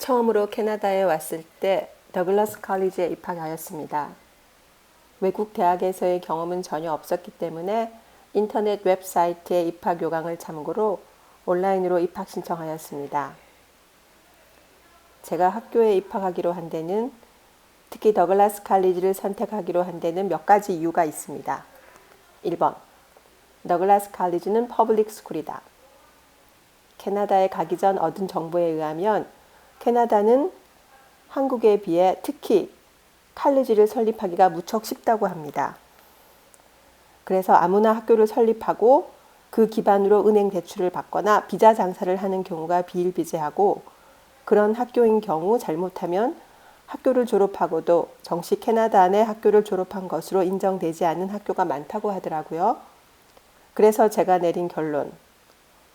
처음으로 캐나다에 왔을 때 더글라스 칼리지에 입학하였습니다. 외국 대학에서의 경험은 전혀 없었기 때문에 인터넷 웹사이트의 입학 요강을 참고로 온라인으로 입학 신청하였습니다. 제가 학교에 입학하기로 한 데는 특히 더글라스 칼리지를 선택하기로 한 데는 몇 가지 이유가 있습니다. 1번. 더글라스 칼리지는 퍼블릭 스쿨이다. 캐나다에 가기 전 얻은 정보에 의하면 캐나다는 한국에 비해 특히 칼리지를 설립하기가 무척 쉽다고 합니다. 그래서 아무나 학교를 설립하고 그 기반으로 은행 대출을 받거나 비자 장사를 하는 경우가 비일비재하고 그런 학교인 경우 잘못하면 학교를 졸업하고도 정식 캐나다 내 학교를 졸업한 것으로 인정되지 않는 학교가 많다고 하더라고요. 그래서 제가 내린 결론,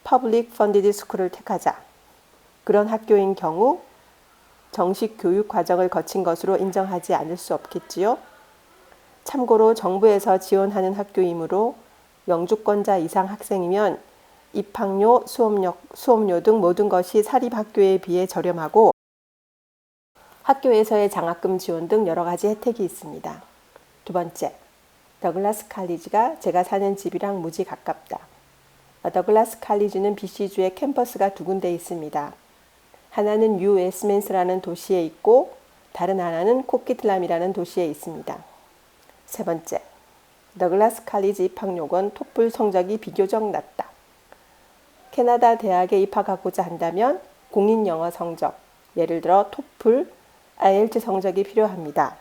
퍼블릭 펀디드 스쿨을 택하자. 그런 학교인 경우 정식 교육 과정을 거친 것으로 인정하지 않을 수 없겠지요. 참고로 정부에서 지원하는 학교이므로 영주권자 이상 학생이면 입학료, 수업료, 수업료 등 모든 것이 사립학교에 비해 저렴하고 학교에서의 장학금 지원 등 여러 가지 혜택이 있습니다. 두 번째, 더글라스 칼리지가 제가 사는 집이랑 무지 가깝다. 더글라스 칼리지는 BC주에 캠퍼스가 두 군데 있습니다. 하나는 뉴 웨스맨스라는 도시에 있고 다른 하나는 코키틀람이라는 도시에 있습니다. 세 번째, 더글라스 칼리지 입학요건 토플 성적이 비교적 낮다. 캐나다 대학에 입학하고자 한다면 공인 영어 성적, 예를 들어 토플, IELTS 성적이 필요합니다.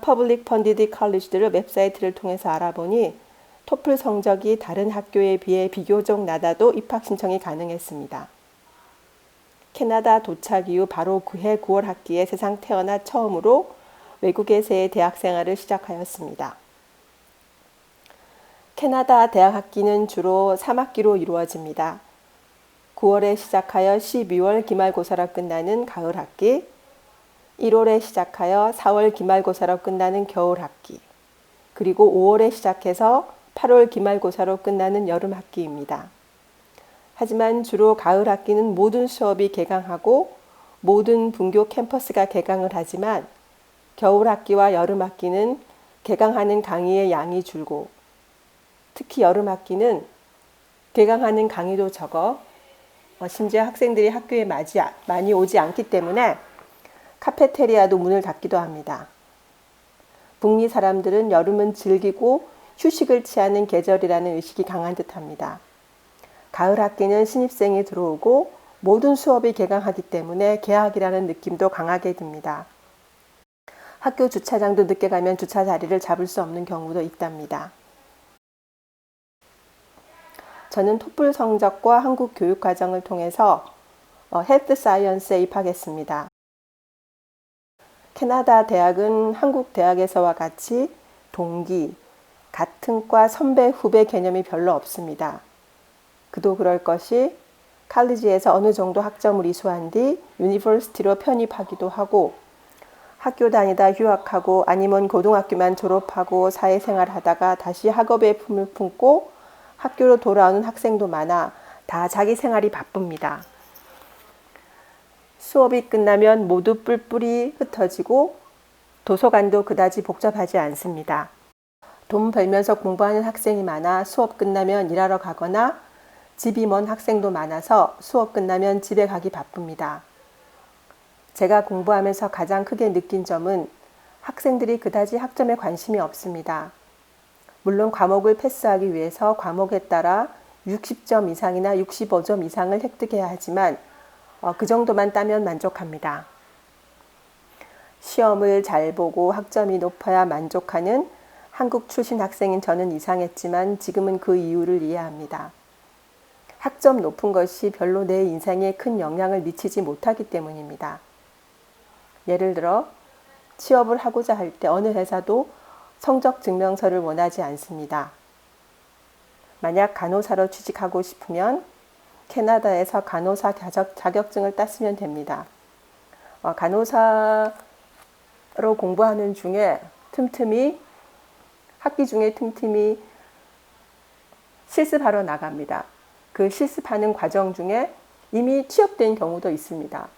퍼블릭 펀디드 컬리지들을 웹사이트를 통해서 알아보니 토플 성적이 다른 학교에 비해 비교적 낮아도 입학 신청이 가능했습니다. 캐나다 도착 이후 바로 그해 9월 학기에 세상 태어나 처음으로 외국에서의 대학 생활을 시작하였습니다. 캐나다 대학 학기는 주로 3학기로 이루어집니다. 9월에 시작하여 12월 기말고사로 끝나는 가을 학기, 1월에 시작하여 4월 기말고사로 끝나는 겨울 학기, 그리고 5월에 시작해서 8월 기말고사로 끝나는 여름 학기입니다. 하지만 주로 가을 학기는 모든 수업이 개강하고 모든 분교 캠퍼스가 개강을 하지만 겨울 학기와 여름 학기는 개강하는 강의의 양이 줄고 특히 여름 학기는 개강하는 강의도 적어 어, 심지어 학생들이 학교에 많이 오지 않기 때문에 카페테리아도 문을 닫기도 합니다. 북미 사람들은 여름은 즐기고 휴식을 취하는 계절이라는 의식이 강한 듯 합니다. 가을 학기는 신입생이 들어오고 모든 수업이 개강하기 때문에 개학이라는 느낌도 강하게 듭니다. 학교 주차장도 늦게 가면 주차 자리를 잡을 수 없는 경우도 있답니다. 저는 토플 성적과 한국 교육 과정을 통해서 헬스 사이언스에 입학했습니다. 캐나다 대학은 한국 대학에서와 같이 동기, 같은 과 선배, 후배 개념이 별로 없습니다. 그도 그럴 것이 칼리지에서 어느 정도 학점을 이수한 뒤 유니버시티로 편입하기도 하고 학교 다니다 휴학하고 아니면 고등학교만 졸업하고 사회생활 하다가 다시 학업에 품을 품고 학교로 돌아오는 학생도 많아 다 자기 생활이 바쁩니다. 수업이 끝나면 모두 뿔뿔이 흩어지고 도서관도 그다지 복잡하지 않습니다. 돈 벌면서 공부하는 학생이 많아 수업 끝나면 일하러 가거나 집이 먼 학생도 많아서 수업 끝나면 집에 가기 바쁩니다. 제가 공부하면서 가장 크게 느낀 점은 학생들이 그다지 학점에 관심이 없습니다. 물론 과목을 패스하기 위해서 과목에 따라 60점 이상이나 65점 이상을 획득해야 하지만 어, 그 정도만 따면 만족합니다. 시험을 잘 보고 학점이 높아야 만족하는 한국 출신 학생인 저는 이상했지만 지금은 그 이유를 이해합니다. 학점 높은 것이 별로 내 인생에 큰 영향을 미치지 못하기 때문입니다. 예를 들어 취업을 하고자 할 때 어느 회사도 성적 증명서를 원하지 않습니다. 만약 간호사로 취직하고 싶으면 캐나다에서 간호사 자격 증을 땄으면 됩니다. 어, 간호사로 공부하는 중에 틈틈이 학기 중에 틈틈이 실습하러 나갑니다. 그 실습하는 과정 중에 이미 취업된 경우도 있습니다.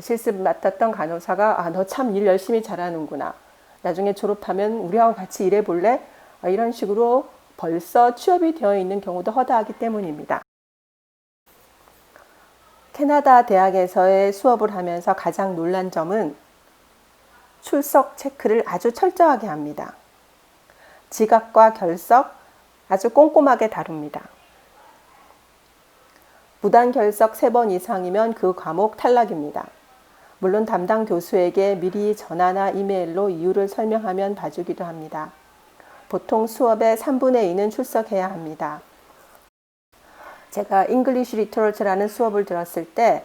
실습 맡았던 간호사가 아, 너 참 일 열심히 잘하는구나. 나중에 졸업하면 우리하고 같이 일해 볼래? 아, 이런 식으로 벌써 취업이 되어 있는 경우도 허다하기 때문입니다. 캐나다 대학에서의 수업을 하면서 가장 놀란 점은 출석 체크를 아주 철저하게 합니다. 지각과 결석 아주 꼼꼼하게 다룹니다. 무단 결석 3번 이상이면 그 과목 탈락입니다. 물론 담당 교수에게 미리 전화나 이메일로 이유를 설명하면 봐주기도 합니다. 보통 수업의 3분의 2는 출석해야 합니다. 제가 잉글리시 리터러처라는 수업을 들었을 때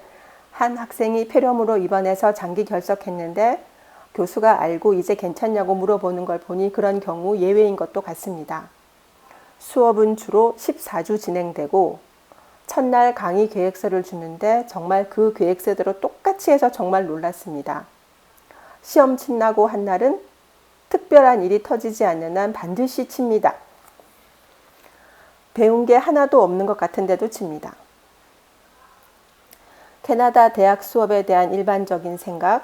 한 학생이 폐렴으로 입원해서 장기 결석했는데 교수가 알고 이제 괜찮냐고 물어보는 걸 보니 그런 경우 예외인 것도 같습니다. 수업은 주로 14주 진행되고 첫날 강의 계획서를 주는데 정말 그 계획서대로 똑같이 해서 정말 놀랐습니다. 시험 친다고 한 날은 특별한 일이 터지지 않는 한 반드시 칩니다. 배운 게 하나도 없는 것 같은데도 칩니다. 캐나다 대학 수업에 대한 일반적인 생각,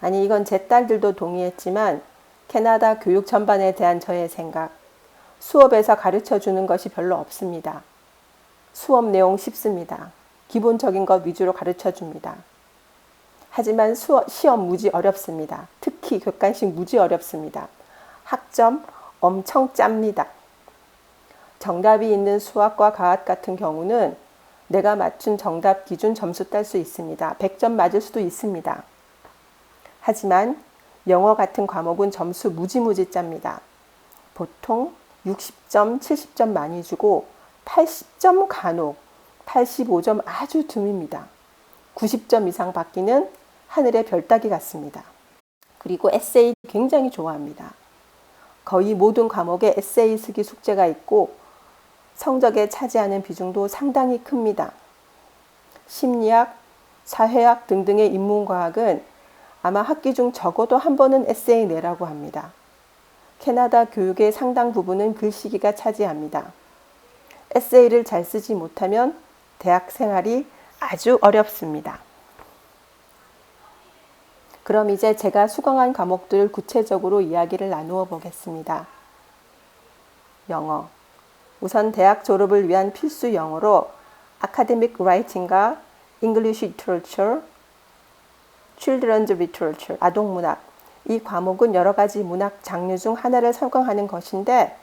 아니 이건 제 딸들도 동의했지만 캐나다 교육 전반에 대한 저의 생각, 수업에서 가르쳐 주는 것이 별로 없습니다. 수업 내용 쉽습니다. 기본적인 것 위주로 가르쳐 줍니다. 하지만 수업, 시험 무지 어렵습니다. 특히 객관식 무지 어렵습니다. 학점 엄청 짭니다. 정답이 있는 수학과 과학 같은 경우는 내가 맞춘 정답 기준 점수 딸 수 있습니다. 100점 맞을 수도 있습니다. 하지만 영어 같은 과목은 점수 무지무지 짭니다. 보통 60점, 70점 많이 주고 80점 간혹, 85점 아주 듬입니다. 90점 이상 받기는 하늘의 별 따기 같습니다. 그리고 에세이 굉장히 좋아합니다. 거의 모든 과목에 에세이 쓰기 숙제가 있고 성적에 차지하는 비중도 상당히 큽니다. 심리학, 사회학 등등의 인문과학은 아마 학기 중 적어도 한 번은 에세이 내라고 합니다. 캐나다 교육의 상당 부분은 글쓰기가 차지합니다. 에세이를 잘 쓰지 못하면 대학 생활이 아주 어렵습니다. 그럼 이제 제가 수강한 과목들을 구체적으로 이야기를 나누어 보겠습니다. 영어. 우선 대학 졸업을 위한 필수 영어로 아카데믹 라이팅과 English Literature, Children's Literature, 아동문학. 이 과목은 여러 가지 문학 장르 중 하나를 설명하는 것인데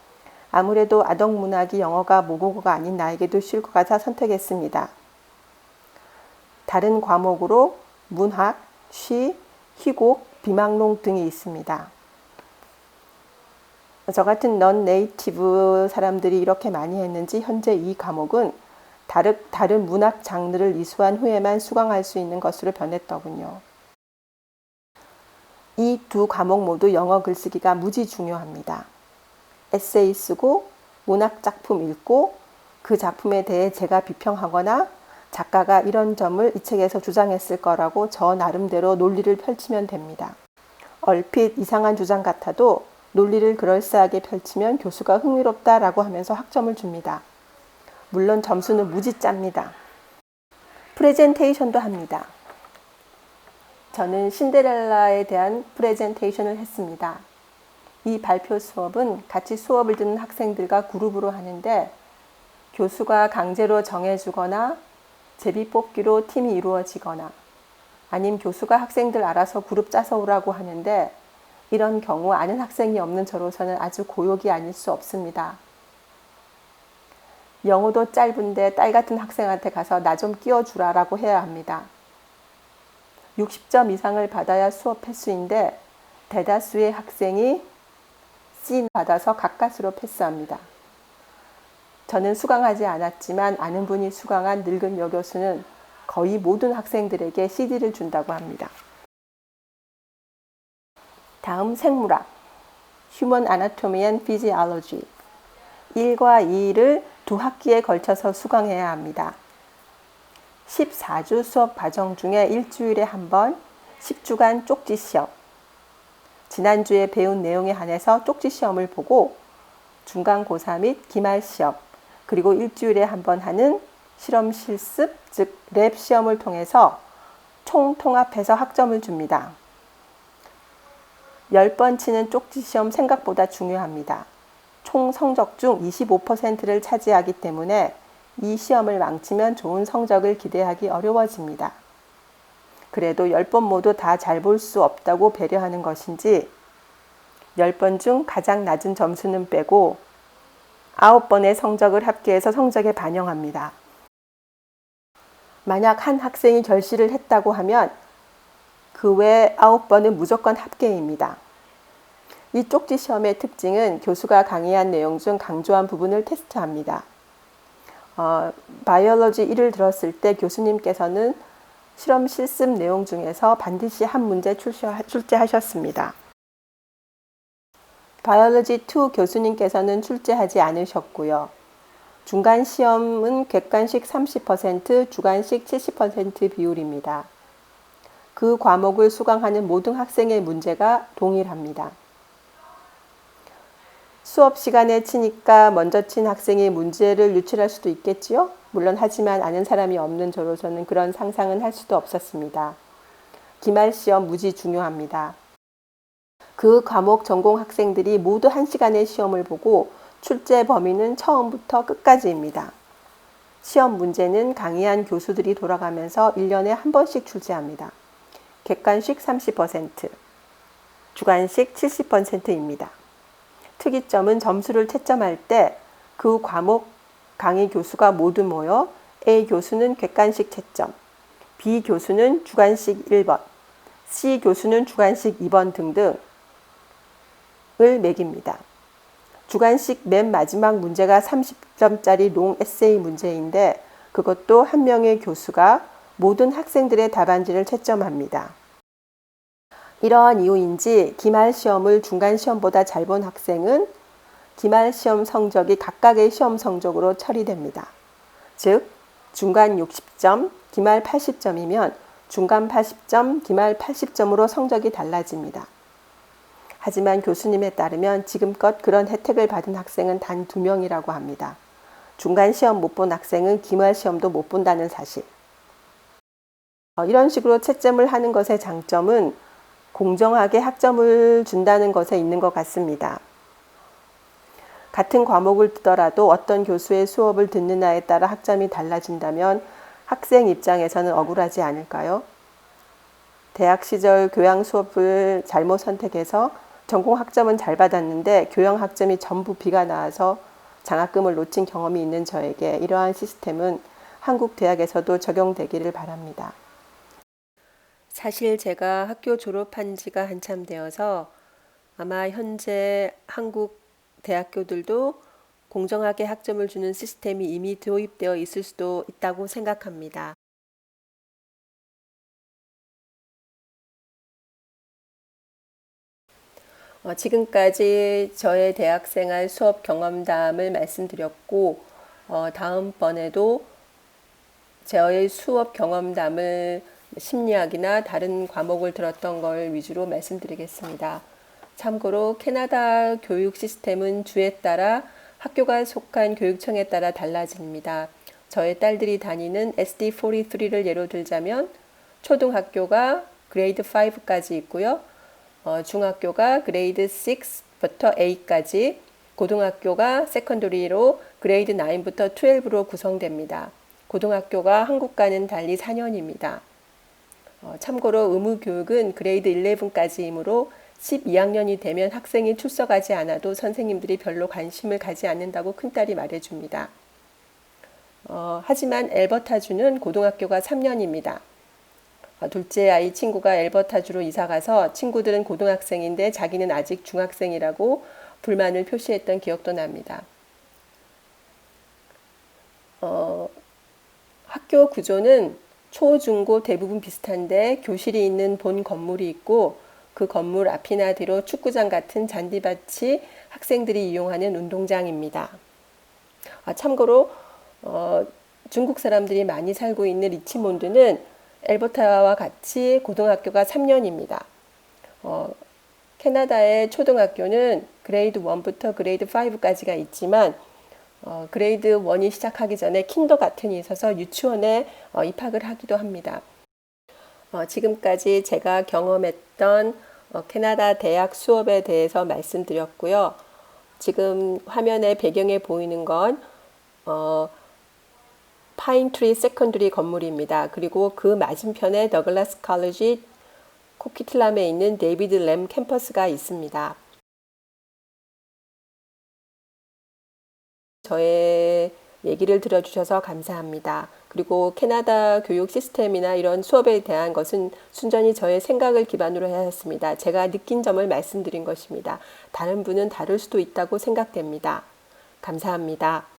아무래도 아동 문학이 영어가 모국어가 아닌 나에게도 쉬울 것 같아 선택했습니다. 다른 과목으로 문학, 시, 희곡, 비망록 등이 있습니다. 저 같은 넌 네이티브 사람들이 이렇게 많이 했는지 현재 이 과목은 다른, 다른 문학 장르를 이수한 후에만 수강할 수 있는 것으로 변했더군요. 이 두 과목 모두 영어 글쓰기가 무지 중요합니다. 에세이 쓰고 문학 작품 읽고 그 작품에 대해 제가 비평하거나 작가가 이런 점을 이 책에서 주장했을 거라고 저 나름대로 논리를 펼치면 됩니다. 얼핏 이상한 주장 같아도 논리를 그럴싸하게 펼치면 교수가 흥미롭다라고 하면서 학점을 줍니다. 물론 점수는 무지 짭니다. 프레젠테이션도 합니다. 저는 신데렐라에 대한 프레젠테이션을 했습니다. 이 발표 수업은 같이 수업을 듣는 학생들과 그룹으로 하는데 교수가 강제로 정해주거나 제비 뽑기로 팀이 이루어지거나 아님 교수가 학생들 알아서 그룹 짜서 오라고 하는데 이런 경우 아는 학생이 없는 저로서는 아주 고욕이 아닐 수 없습니다. 영어도 짧은데 딸 같은 학생한테 가서 나 좀 끼워주라 라고 해야 합니다. 60점 이상을 받아야 수업 횟수인데 대다수의 학생이 C 받아서 가까스로 패스합니다. 저는 수강하지 않았지만 아는 분이 수강한 늙은 여교수는 거의 모든 학생들에게 CD를 준다고 합니다. 다음 생물학 Human Anatomy and Physiology 1과 2를 두 학기에 걸쳐서 수강해야 합니다. 14주 수업 과정 중에 일주일에 한 번 10주간 쪽지 시험 지난주에 배운 내용에 한해서 쪽지 시험을 보고 중간고사 및 기말 시험 그리고 일주일에 한 번 하는 실험 실습, 즉 랩 시험을 통해서 총 통합해서 학점을 줍니다. 10번 치는 쪽지 시험 생각보다 중요합니다. 총 성적 중 25%를 차지하기 때문에 이 시험을 망치면 좋은 성적을 기대하기 어려워집니다. 그래도 10번 모두 다 잘 볼 수 없다고 배려하는 것인지 10번 중 가장 낮은 점수는 빼고 9번의 성적을 합계해서 성적에 반영합니다. 만약 한 학생이 결실을 했다고 하면 그외 9번은 무조건 합계입니다. 이 쪽지 시험의 특징은 교수가 강의한 내용 중 강조한 부분을 테스트합니다. 어, 바이올로지 1을 들었을 때 교수님께서는 실험 실습 내용 중에서 반드시 한 문제 출제하셨습니다. 바이올로지 2 교수님께서는 출제하지 않으셨고요. 중간 시험은 객관식 30%, 주관식 70% 비율입니다. 그 과목을 수강하는 모든 학생의 문제가 동일합니다. 수업 시간에 치니까 먼저 친 학생이 문제를 유출할 수도 있겠지요? 물론 하지만 아는 사람이 없는 저로서는 그런 상상은 할 수도 없었습니다. 기말 시험 무지 중요합니다. 그 과목 전공 학생들이 모두 한 시간의 시험을 보고 출제 범위는 처음부터 끝까지입니다. 시험 문제는 강의한 교수들이 돌아가면서 1년에 한 번씩 출제합니다. 객관식 30%, 주관식 70%입니다. 특이점은 점수를 채점할 때 그 과목 강의 교수가 모두 모여 A 교수는 객관식 채점, B 교수는 주관식 1번, C 교수는 주관식 2번 등등을 매깁니다. 주관식 맨 마지막 문제가 30점짜리 롱 에세이 문제인데 그것도 한 명의 교수가 모든 학생들의 답안지를 채점합니다. 이러한 이유인지 기말 시험을 중간 시험보다 잘 본 학생은 기말 시험 성적이 각각의 시험 성적으로 처리됩니다. 즉, 중간 60점, 기말 80점이면 중간 80점, 기말 80점으로 성적이 달라집니다. 하지만 교수님에 따르면 지금껏 그런 혜택을 받은 학생은 단 두 명이라고 합니다. 중간 시험 못 본 학생은 기말 시험도 못 본다는 사실. 어, 이런 식으로 채점을 하는 것의 장점은 공정하게 학점을 준다는 것에 있는 것 같습니다. 같은 과목을 듣더라도 어떤 교수의 수업을 듣느냐에 따라 학점이 달라진다면 학생 입장에서는 억울하지 않을까요? 대학 시절 교양 수업을 잘못 선택해서 전공 학점은 잘 받았는데 교양 학점이 전부 비가 나와서 장학금을 놓친 경험이 있는 저에게 이러한 시스템은 한국 대학에서도 적용되기를 바랍니다. 사실 제가 학교 졸업한 지가 한참 되어서 아마 현재 한국 대학교들도 공정하게 학점을 주는 시스템이 이미 도입되어 있을 수도 있다고 생각합니다. 어, 지금까지 저의 대학생활 수업 경험담을 말씀드렸고, 어, 다음번에도 저의 수업 경험담을 심리학이나 다른 과목을 들었던 걸 위주로 말씀드리겠습니다. 참고로 캐나다 교육 시스템은 주에 따라 학교가 속한 교육청에 따라 달라집니다. 저의 딸들이 다니는 SD43를 예로 들자면 초등학교가 그레이드 5까지 있고요. 어, 중학교가 그레이드 6부터 8까지, 고등학교가 세컨더리로 그레이드 9부터 12로 구성됩니다. 고등학교가 한국과는 달리 4년입니다. 어, 참고로 의무 교육은 그레이드 11까지이므로 12학년이 되면 학생이 출석하지 않아도 선생님들이 별로 관심을 가지 않는다고 큰딸이 말해줍니다. 어, 하지만 엘버타주는 고등학교가 3년입니다. 어, 둘째 아이 친구가 엘버타주로 이사가서 친구들은 고등학생인데 자기는 아직 중학생이라고 불만을 표시했던 기억도 납니다. 어, 학교 구조는 초, 중, 고 대부분 비슷한데 교실이 있는 본 건물이 있고 그 건물 앞이나 뒤로 축구장 같은 잔디밭이 학생들이 이용하는 운동장입니다. 아, 참고로 어, 중국 사람들이 많이 살고 있는 리치몬드는 엘버타와 같이 고등학교가 3년입니다. 어, 캐나다의 초등학교는 그레이드 1부터 그레이드 5까지가 있지만 어, 그레이드 1이 시작하기 전에 킨더 같은이 있어서 유치원에 어, 입학을 하기도 합니다. 어, 지금까지 제가 경험했던 어, 캐나다 대학 수업에 대해서 말씀드렸고요. 지금 화면에 배경에 보이는 건 어, 파인트리 세컨드리 건물입니다. 그리고 그 맞은편에 더글라스 칼리지 코키틀람에 있는 데이비드 램 캠퍼스가 있습니다. 저의 얘기를 들어주셔서 감사합니다. 그리고 캐나다 교육 시스템이나 이런 수업에 대한 것은 순전히 저의 생각을 기반으로 하였습니다. 제가 느낀 점을 말씀드린 것입니다. 다른 분은 다를 수도 있다고 생각됩니다. 감사합니다.